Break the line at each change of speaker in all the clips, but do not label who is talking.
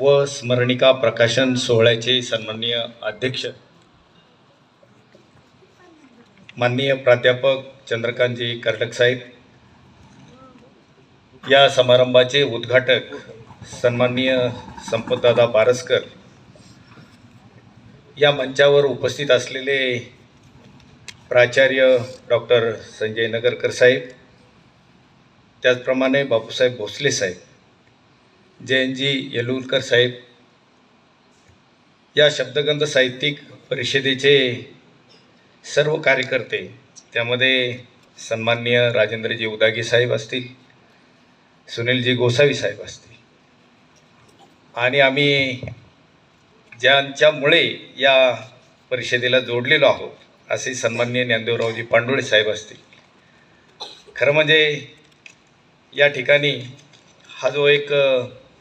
व स्मरणिका प्रकाशन सोहळ्याचे सन्माननीय अध्यक्ष माननीय प्राध्यापक चंद्रकांतजी कर्टक साहेब. या समारंभाचे उद्घाटक सन्माननीय संपतदादा बारसकर. या मंचावर उपस्थित असलेले प्राचार्य डॉक्टर संजय नगरकर साहेब. त्याचप्रमाणे बापूसाहेब भोसले साहेब. जयंतजी येलुरकर साहेब या शब्दगंध साहित्यिक परिषदेचे सर्व कार्यकर्ते त्यामध्ये सन्माननीय राजेंद्रजी उदागी साहेब असतील सुनीलजी गोसावी साहेब असतील. आणि आम्ही ज्यांच्यामुळे या परिषदेला जोडलेलो आहोत असे सन्माननीय ज्ञानदेवरावजी पांडुळे साहेब असतील. खरं म्हणजे या ठिकाणी हा जो एक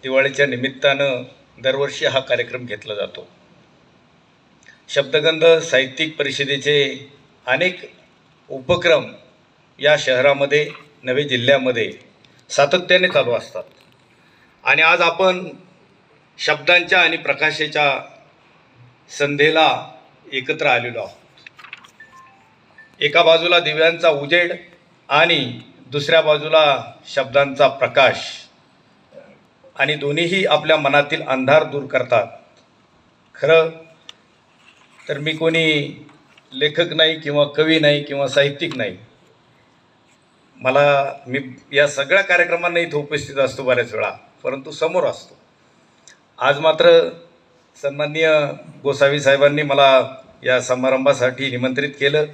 दिवाळीच्या निमित्तानं दरवर्षी हा कार्यक्रम घेतला जातो. शब्दगंध साहित्यिक परिषदेचे अनेक उपक्रम या शहरामध्ये नवे जिल्ह्यामध्ये सातत्याने चालू असतात. आणि आज आपण शब्दांच्या आणि प्रकाशाच्या संधेला एकत्र आलेलो आहोत. एका बाजूला दिव्यांचा उजेड आणि दुसऱ्या बाजूला शब्दांचा प्रकाश. आणि दोन्हीही आपल्या मनातील अंधार दूर करतात. खरं? तर मी कोणी लेखक नाही किंवा कवी नाही किंवा साहित्यिक नाही. मला मी या सगळ्या कार्यक्रमांना इथं उपस्थित असतो बऱ्याच वेळा परंतु समोर असतो. आज मात्र सन्माननीय गोसावी साहेबांनी मला या समारंभासाठी निमंत्रित केलं.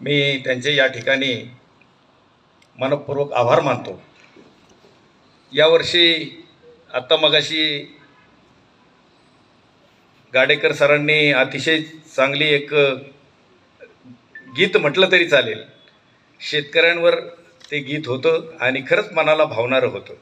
मी त्यांचे या ठिकाणी मनपूर्वक आभार मानतो. यावर्षी आत्ता मगाशी गाडेकर सरांनी अतिशय चांगली एक गीत म्हटलं तरी चालेल. शेतकऱ्यांवर ते गीत होतं आणि खरंच मनाला भावणारं होतं.